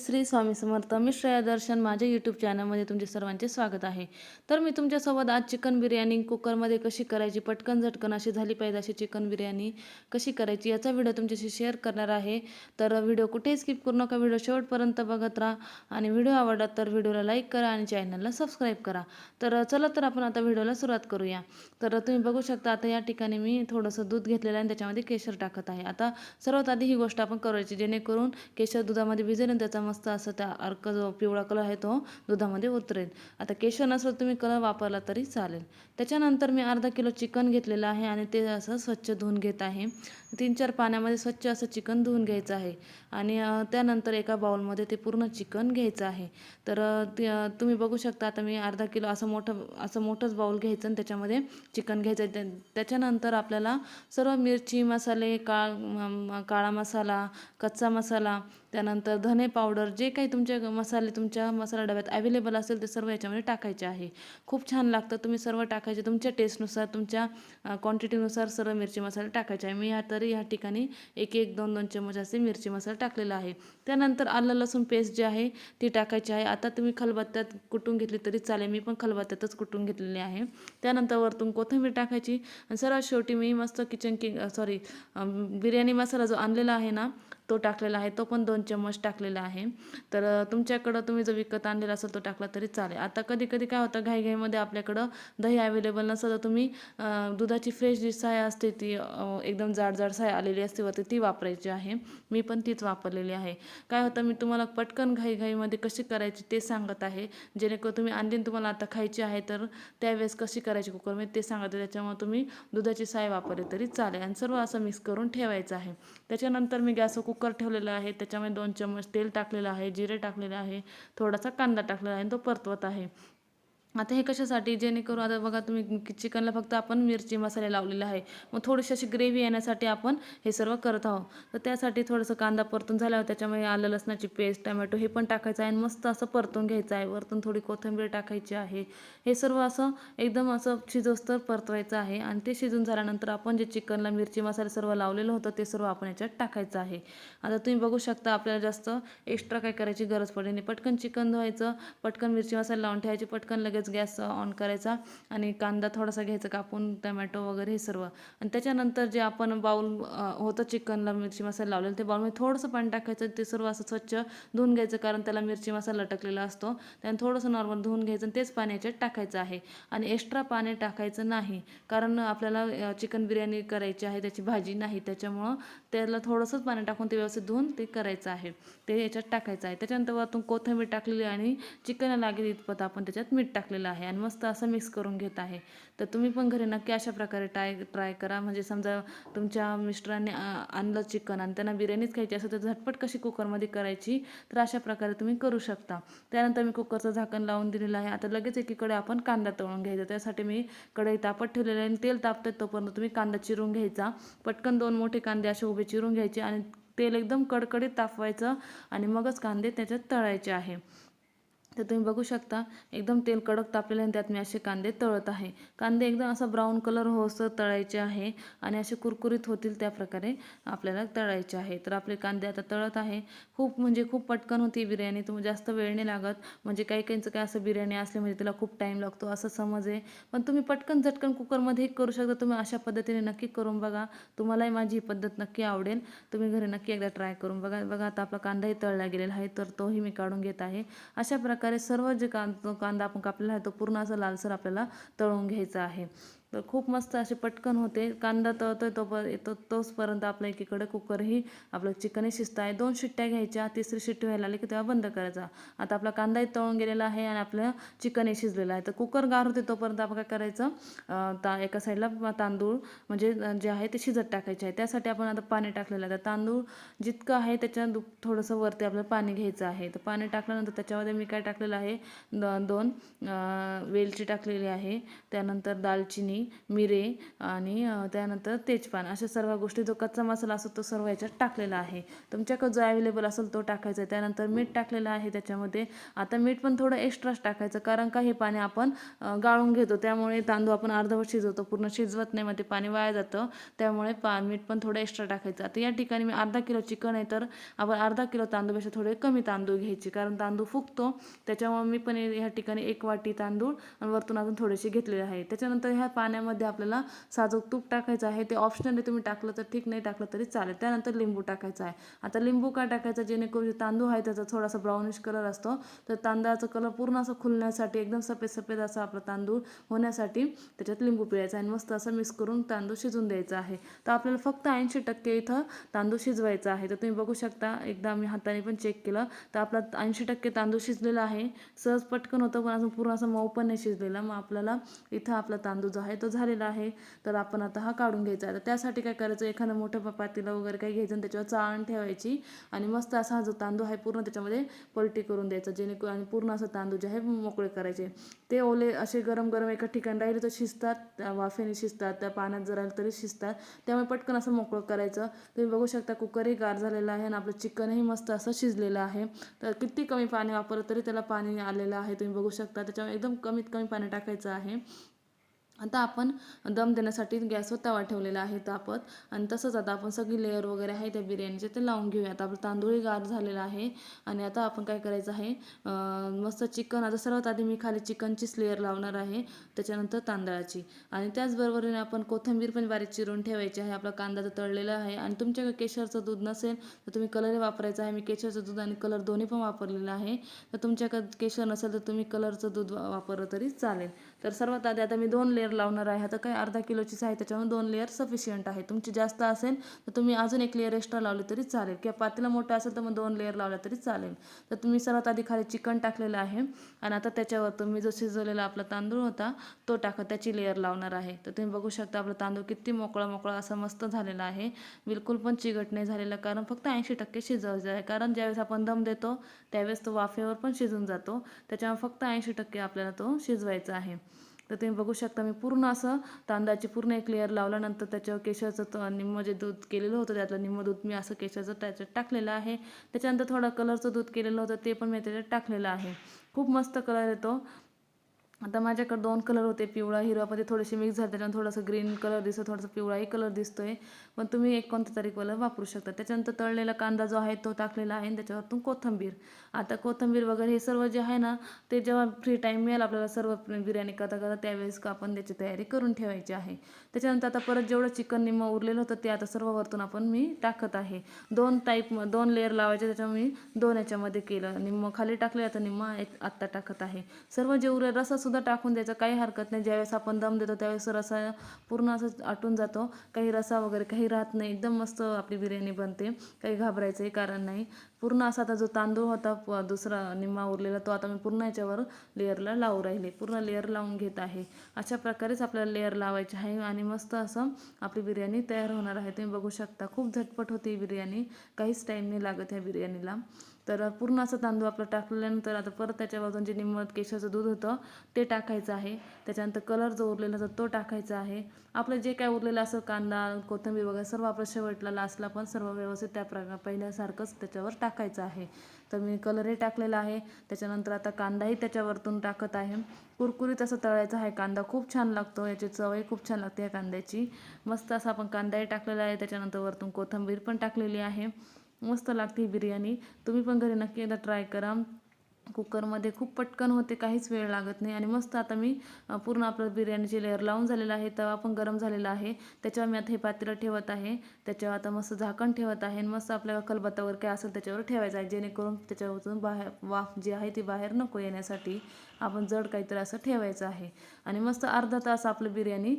श्री स्वामी समर्थ मी श्रेया दर्शन. माझ्या यूट्यूब चॅनलमध्ये तुमचे सर्वांचे स्वागत आहे. तर मी तुमच्यासोबत आज चिकन बिर्याणी कुकरमध्ये कशी करायची पटकन झटकन अशी झाली पाहिजे अशी चिकन बिर्याणी कशी करायची याचा व्हिडिओ तुमच्याशी शेअर करणार आहे. तर व्हिडिओ कुठेही स्किप करू नका व्हिडिओ शेवटपर्यंत बघत राहा. आणि व्हिडिओ आवडला तर व्हिडिओला लाईक करा आणि चॅनलला सबस्क्राईब करा. तर चला तर आपण आता व्हिडिओला सुरुवात करूया. तर तुम्ही बघू शकता आता या ठिकाणी मी थोडंसं दूध घेतलेलं आहे आणि त्याच्यामध्ये केशर टाकत आहे. आता सर्वात आधी ही गोष्ट आपण करायची जेणेकरून केशर दुधामध्ये भिजेल आणि त्याचा मस्त असं त्या अर्क जो पिवळा कलर आहे तो दुधामध्ये उतरेल. आता केशर नसेल तुम्ही कलर वापरला तरी चालेल. त्याच्यानंतर मी अर्धा किलो चिकन घेतलेलं आहे आणि ते असं स्वच्छ धुवून घेत आहे. तीन चार पाण्यामध्ये स्वच्छ असं चिकन धुवून घ्यायचं आहे. आणि त्यानंतर एका बाउलमध्ये ते पूर्ण चिकन घ्यायचं आहे. तर ते, तुम्ही बघू शकता आता मी अर्धा किलो असं मोठं असं मोठंच बाउल घ्यायचं आणि त्याच्यामध्ये चिकन घ्यायचं आहे. त्या- त्याच्यानंतर आपल्याला सर्व मिरची मसाले काळ काळा मसाला कच्चा मसाला त्यानंतर धने पावडर जे काही तुमचे मसाले तुमच्या मसाला डब्यात अवेलेबल असेल ते सर्व याच्यामध्ये टाकायचे आहे. खूप छान लागतं. तुम्ही सर्व टाकायचे तुमच्या टेस्टनुसार तुमच्या क्वांटिटीनुसार सर्व मिरची मसाले टाकायचे आहे. मी या तरी या ठिकाणी एक एक दोन दोन चम्मच असे मिरची मसाला टाकलेला आहे. त्यानंतर आलं लसूण पेस्ट जे आहे ती टाकायची आहे. आता तुम्ही खलबत्त्यात कुटून घेतली तरी चालेल. मी पण खलबत्त्यातच कुटून घेतलेली आहे. त्यानंतर वरतून कोथिंबीर टाकायची. आणि सर्वात शेवटी मी मस्त kitchen king sorry biryani masala जो आणलेला आहे ना तो टाकलेला आहे तो पण दोन चम्मच टाकलेला आहे. तर तुमच्याकडं तुम्ही जो विकत आणलेला असेल तो टाकला तरी चालेल. आता कधी कधी काय होतं घाईघाईमध्ये आपल्याकडं दही अवेलेबल नसतं तर तुम्ही दुधाची फ्रेश जी साय असते ती एकदम जाड जाड साय आलेली असते वरती ती वापरायची आहे. मी पण तीच वापरलेली आहे. काय होतं मी तुम्हाला पटकन घाईघाईमध्ये कशी करायची ते सांगत आहे. जेणेकरून तुम्ही आणली तुम्हाला आता खायची आहे तर त्यावेळेस कशी करायची कुकरमध्ये ते सांगत आहे. त्याच्यामुळे तुम्ही दुधाची साय वापरली तरी चालेल. आणि सर्व असं मिक्स करून ठेवायचं आहे. त्याच्यानंतर मी गॅसवर कुकर कुकर ठेवलेला आहे. त्याच्यामध्ये दोन चम्मच तेल टाकलेलं आहे. जिरे टाकलेले आहे. थोडासा कांदा टाकलेला आहे. आणि तो परतवत आहे. आता हे कशासाठी? जेणेकरून आता बघा तुम्ही चिकनला फक्त आपण मिरची मसाले लावलेले आहे. मग थोडीशी अशी ग्रेव्ही येण्यासाठी आपण हे सर्व करत आहोत. तर त्यासाठी थोडंसं कांदा परतून झाल्यावर त्याच्यामध्ये आलं लसणाची पेस्ट टमॅटो हे पण टाकायचं आहे आणि मस्त असं परतून घ्यायचं आहे. वरतून थोडी कोथिंबीर टाकायची आहे. हे सर्व असं एकदम असं शिजोस्तर परतवायचं आहे आणि ते शिजून झाल्यानंतर आपण जे चिकनला मिरची मसाले सर्व लावलेलं होतं ते सर्व आपण याच्यात टाकायचं आहे. आता तुम्ही बघू शकता आपल्याला जास्त एक्स्ट्रा काय करायची गरज पडली नाही. पटकन चिकन धुवायचं पटकन मिरची मसाला लावून ठेवायची पटकन लगेच गॅस ऑन करायचा आणि कांदा थोडासा घ्यायचा कापून टमॅटो वगैरे हे सर्व. आणि त्याच्यानंतर जे आपण बाऊल होतं चिकनला मिरची मसाला लावलेलं ते बाउलमध्ये थोडंसं पाणी टाकायचं ते सर्व असं स्वच्छ धुवून घ्यायचं कारण त्याला मिरची मसाला लटकलेला असतो. त्याने थोडंसं नॉर्मल धुवून घ्यायचं आणि तेच पाणी याच्यात टाकायचं आहे. आणि एक्स्ट्रा पाणी टाकायचं नाही कारण आपल्याला चिकन बिर्याणी करायची आहे त्याची भाजी नाही त्याच्यामुळं त्याला थोडंसंच पाणी टाकून ते व्यवस्थित धुवून ते करायचं आहे. ते याच्यात टाकायचं आहे. त्याच्यानंतर वरतून कोथिंबीर टाकलेली आणि चिकन लागेल इतपत आपण त्याच्यात मीठ टाकलेलं आहे आणि मस्त असं मिक्स करून घेत आहे. तर तुम्ही पण घरी नक्की अशा प्रकारे ट्राय ट्राय करा. म्हणजे समजा तुमच्या मिस्टरांनी आणलं चिकन आणि त्यांना बिर्याणीच खायची असेल तर झटपट कशी कुकरमध्ये करायची तर अशा प्रकारे तुम्ही करू शकता. त्यानंतर मी कुकरचं झाकण लावून दिलेलं आहे. आता लगेच एकीकडे आपण कांदा तळून घ्यायचा. त्यासाठी मी कढई तापत ठेवलेलं आहे आणि तेल तापतं तोपर्यंत तुम्ही कांदा चिरून घ्यायचा. पटकन दोन मोठे कांदे असे उभे चिरून घ्यायचे आणि तेल एकदम कडकडीत तापवायचं आणि मगच कांदे त्याच्यात तळायचे आहे. तर तुम्ही बघू शकता एकदम तेल कडक तापलेलं आहे आणि त्यात मी असे कांदे तळत आहे. कांदे एकदम असा ब्राऊन कलर होसर तळायचे आहे आणि असे कुरकुरीत होतील त्या प्रकारे आपल्याला तळायचे आहे. तर आपले कांदे आता तळत आहे. खूप म्हणजे खूप पटकन होती बिर्याणी तुम्ही जास्त वेळ नाही लागत. म्हणजे काही काहींचं काय असं बिर्याणी असली म्हणजे तिला खूप टाईम लागतो असं समज आहे. पण तुम्ही पटकन झटकन कुकरमध्ये करू शकता. तुम्ही अशा पद्धतीने नक्की करून बघा. तुम्हालाही माझी ही पद्धत नक्की आवडेल. तुम्ही घरी नक्की एकदा ट्राय करून बघा. बघा आता आपला कांदाही तळला गेलेला आहे तर तोही मी काढून घेत आहे. अशा प्रकारे सर्व जे कां कांदा आपण कापलेला आहे तो पूर्ण असा लालसर आपल्याला तळून घ्यायचा आहे. तर खूप मस्त असे पटकन होते. कांदा तळतोय तो पर येतो तोचपर्यंत आपल्या एकीकडे कुकरही आपलं चिकनही शिजत आहे. दोन शिट्ट्या घ्यायच्या तिसरी शिट्टी व्हायला आली की तेव्हा बंद करायचा. आता आपला कांदाही तळून गेलेला आहे आणि आपलं चिकनही शिजलेलं आहे. तर कुकर गार होते तोपर्यंत आपण काय करायचं? ता एका साईडला तांदूळ म्हणजे जे आहे ते शिजत टाकायचे आहे. त्यासाठी आपण आता पाणी टाकलेलं आहे. तर तांदूळ जितकं आहे त्याच्या दु थोडंसं वरती आपल्याला पाणी घ्यायचं आहे. तर पाणी टाकल्यानंतर त्याच्यामध्ये मी काय टाकलेलं आहे? द- दोन वेलची टाकलेली आहे. त्यानंतर दालचिनी मिरे आणि त्यानंतर तेजपान अशा सर्व गोष्टी जो कच्चा मसाला असतो तो सर्व याच्यात टाकलेला आहे. तुमच्याकडे जो अवेलेबल असेल तो टाकायचा आहे. त्यानंतर मीठ टाकलेलं आहे त्याच्यामध्ये. आता मीठ पण थोडं एक्स्ट्राच टाकायचं कारण का हे पाणी आपण गाळून घेतो. त्यामुळे तांदूळ आपण अर्धवट शिजवतो. पूर्ण शिजवत नाही मग ते पाणी वाया जातं. त्यामुळे पा मीठ पण थोडं एक्स्ट्रा टाकायचं. आता या ठिकाणी मी अर्धा किलो चिकन आहे तर आपण अर्धा किलो तांदूळपेक्षा थोडे कमी तांदूळ घ्यायचे. कारण तांदूळ फुगतो. त्याच्यामुळे मी पण ह्या ठिकाणी एक वाटी तांदूळ वरतून अजून थोडेसे घेतलेले आहे. त्याच्यानंतर ह्या पाण्यामध्ये आपल्याला साजूक तूप टाकायचं आहे ते ऑप्शनली तुम्ही टाकलं तर ठीक नाही टाकलं तरी चालेल. त्यानंतर लिंबू टाकायचा आहे. आता लिंबू का टाकायचा? जेणेकरून जे तांदूळ आहे त्याचा थोडासा ब्राउनिश कलर असतो. तर तांदळाचा कलर पूर्ण असं खुलण्यासाठी एकदम सफेद सफेद असा आपला तांदूळ होण्यासाठी त्याच्यात लिंबू पिळायचा आणि मस्त असं मिक्स करून तांदूळ शिजून द्यायचा आहे. तर आपल्याला फक्त ऐंशी टक्के इथं तांदूळ शिजवायचा आहे. तर तुम्ही बघू शकता एकदा मी हाताने पण चेक केलं. तर आपला ऐंशी टक्के तांदूळ शिजलेला आहे. सहज पटकन होतं पण अजून पूर्ण असं मऊ पण नाही शिजलेला. मग आपल्याला इथं आपला तांदूळ जो आहे तो झालेला आहे तर आपण आता हा काढून घ्यायचा आहे. तर त्यासाठी काय करायचं? एखादं मोठं पातीला वगैरे काही घ्यायचं आणि त्याच्यावर चाळण ठेवायची आणि मस्त असा हा जो तांदूळ आहे पूर्ण त्याच्यामध्ये पलटी करून द्यायचा जेणेकरून आणि पूर्ण असं तांदूळ जे आहे मोकळे करायचे. ते ओले असे गरम गरम एका ठिकाणी राहिले तर शिजतात त्या वाफेने शिजतात त्या पाण्यात जर आलं तरी शिजतात. त्यामुळे पटकन असं मोकळं करायचं. तुम्ही बघू शकता कुकरही गार झालेला आहे आणि आपलं चिकनही मस्त असं शिजलेलं आहे. तर किती कमी पाणी वापरलं तरी त्याला पाणी आलेलं आहे. तुम्ही बघू शकता त्याच्यामुळे एकदम कमीत कमी पाणी टाकायचं आहे. आता आपण दम देण्यासाठी गॅसवर तवा ठेवलेला आहे तापत. आणि तसंच आता आपण सगळी लेअर वगैरे आहे त्या बिर्याणीचे ते लावून घेऊया आता आपलं तांदूळही गार झालेला आहे. आणि आता आपण काय करायचं आहे मस्त चिकन आता सर्वात आधी मी खाली चिकनचीच लेअर लावणार आहे त्याच्यानंतर तांदळाची. आणि त्याचबरोबरीने आपण कोथिंबीर पण बारीक चिरून ठेवायची आहे. आपला कांदा तर तळलेला आहे आणि तुमच्याकडे केशरचं दूध नसेल तर तुम्ही कलरही वापरायचं आहे. मी केशरचं दूध आणि कलर दोन्ही पण वापरलेलं आहे. तर तुमच्याकडे केशर नसेल तर तुम्ही कलरचं दूध वापरलं तरी चालेल. तर सर्वात आधी आता मी दोन लेअर लावणार आहे. आता काही अर्धा किलोचीच आहे त्याच्यामुळे दोन लेअर सफिशियंट आहे. तुमची जास्त असेल तर तुम्ही अजून एक लेअर एक्स्ट्रा लावली तरी चालेल. किंवा पातेला मोठं असेल तर मग दोन लेअर लावल्या तरी चालेल. तर तुम्ही सर्वात आधी खाली चिकन टाकलेलं आहे. आणि आता त्याच्यावर तुम्ही जो शिजवलेला आपला तांदूळ होता तो टाका. त्याची लेअर लावणार आहे. तर तुम्ही बघू शकता आपला तांदूळ किती मोकळा मोकळा असा मस्त झालेला आहे. बिलकुल पण चिकट नाही झालेला कारण फक्त ऐंशी टक्के शिजवायचं आहे. कारण ज्यावेळेस आपण दम देतो त्यावेळेस तो वाफेवर पण शिजून जातो. त्याच्यामुळे फक्त ऐंशी टक्के आपल्याला तो शिजवायचा आहे. तर तुम्ही बघू शकता मी पूर्ण असं तांदळाची पूर्ण एक लेअर लावल्यानंतर त्याच्यावर केशरचं निम्म जे दूध केलेलं होतं त्यातलं निम्म दूध मी असं केशरचं त्याच्यात टाकलेलं आहे. त्याच्यानंतर थोडं कलरचं दूध केलेलं होतं ते पण मी त्याच्यात टाकलेलं आहे. खूप मस्त कलर येतो. आता माझ्याकडे दोन कलर होते पिवळा हिरवा पण ते थोडेसे मिक्स झाले त्याच्यानंतर थोडंसं ग्रीन कलर दिसतो थोडासा पिवळाही कलर दिसतोय. पण तुम्ही एक कोणता तरी कलर वापरू शकता. त्याच्यानंतर तळलेला कांदा जो आहे तो टाकलेला आहे आणि त्याच्यावरतून कोथिंबीर. आता कोथिंबीर वगैरे हे सर्व जे आहे ना ते जेव्हा फ्री टाईम मिळेल आपल्याला सर्व बिर्याणी करता करता त्यावेळेस का आपण त्याची तयारी करून ठेवायची आहे. त्याच्यानंतर आता परत जेवढं चिकन निम्म उरलेलं होतं ते आता सर्व वरतून आपण मी टाकत आहे. दोन टाईप दोन लेअर लावायचे त्याच्यामुळे मी दोन याच्यामध्ये केलं. निम्म खाली टाकले आता निम्म एक आत्ता टाकत आहे. सर्व जे उरेल रस सुद्धा टाकून द्यायचा. काही हरकत नाही. ज्यावेळेस आपण दम देतो त्यावेळेस रसा पूर्ण असं आटून जातो. काही रसा वगैरे काही राहत नाही. एकदम मस्त आपली बिर्याणी बनते. काही घाबरायचंही कारण नाही. पूर्ण असा आता जो तांदूळ होता प- दुसरा निम्मा उरलेला तो आता मी पूर्ण याच्यावर लेअरला लावू राहिले. पूर्ण लेअर लावून घेत आहे. अशा प्रकारेच आपल्याला लेअर लावायचे आहे आणि मस्त असं आपली बिर्याणी तयार होणार आहे. तुम्ही बघू शकता. खूप झटपट होती ही बिर्याणी. काहीच टाईम नाही लागत ह्या बिर्याणीला. तर पूर्ण असं तांदूळ आपलं टाकल्यानंतर आता परत त्याच्या बाजून जे निम्मत केशाचं दूध होतं ते टाकायचं आहे. त्याच्यानंतर कलर जो उरलेला होता तो टाकायचा आहे. आपलं जे काय उरलेलं असं कांदा कोथिंबीर वगैरे सर्व आपलं शेवटला लास्टला पण सर्व व्यवस्थित त्या प्रकार पहिल्यासारखंच त्याच्यावर टाकायचं आहे. तर मी कलरही टाकलेला आहे. त्याच्यानंतर आता कांदाही त्याच्यावरतून टाकत आहे. कुरकुरीत असं तळायचा आहे. कांदा खूप छान लागतो. याची चवही खूप छान लागते या कांद्याची. मस्त असं आपण कांदाही टाकलेला आहे. त्याच्यानंतर वरतून कोथिंबीर पण टाकलेली आहे. मस्त लागते ही बिर्याणी. तुम्ही पण घरी नक्की एकदा ट्राय करा. कुकरमध्ये खूप पटकन होते काहीच वेळ लागत नाही. आणि मस्त आता मी पूर्ण आपलं बिर्याणीची लेअर लावून झालेलं आहे. तवा पण गरम झालेला आहे. त्याच्यावर मी आता हे पात्र ठेवत आहे. त्याच्यावर आता मस्त झाकण ठेवत आहे. आणि मस्त आपल्याला खलबत्ता वगैरे काय असेल त्याच्यावर ठेवायचं आहे. जेणेकरून त्याच्यावरून बाहेर वाफ जी आहे ती बाहेर नको येण्यासाठी आपण जड काहीतरी असं ठेवायचं आहे. आणि मस्त अर्धा तास आपलं बिर्याणी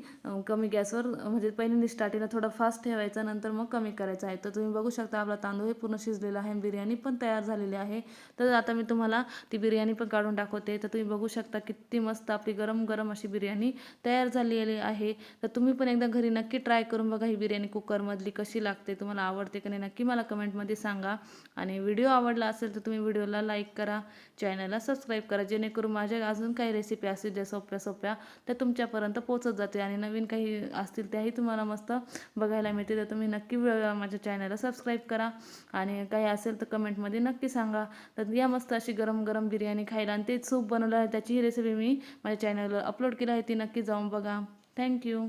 कमी गॅसवर म्हणजे पहिल्यांदा स्टार्टिंगला थोडं फास्ट ठेवायचं नंतर मग कमी करायचं आहे. तर तुम्ही बघू शकता आपला तांदूळ हे पूर्ण शिजलेला आहे आणि बिर्याणी पण तयार झालेली आहे. तर आता मी तुम्हाला ती बिर्याणी पण काढून दाखवते. तर तुम्ही बघू शकता किती मस्त आपली गरम गरम अशी बिर्याणी तयार झालेली आहे. तर तुम्ही पण एकदा घरी नक्की ट्राय करून बघा ही बिर्याणी कुकरमधली कशी लागते तुम्हाला आवडते का नाही नक्की मला कमेंटमध्ये सांगा. आणि व्हिडिओ आवडला असेल तर तुम्ही व्हिडिओला लाईक करा चॅनलला सबस्क्राईब करा जेणेकरून माझ्या अजून काही रेसिपी असतील ज्या सोप्या सोप्या त्या तुमच्यापर्यंत पोचत जाते आणि नवीन काही असतील त्याही तुम्हाला मस्त बघायला मिळते तर तुम्ही नक्की माझ्या चॅनलला सबस्क्राईब करा. आणि काही असेल तर कमेंटमध्ये नक्की सांगा. तर या मस्त अशी गरम गरम बिर्याणी खायला आणि तेच सूप बनवलं आहे. त्याचीही रेसिपी मी माझ्या चॅनलवर अपलोड केली आहे. ती नक्की जाऊन बघा. थँक्यू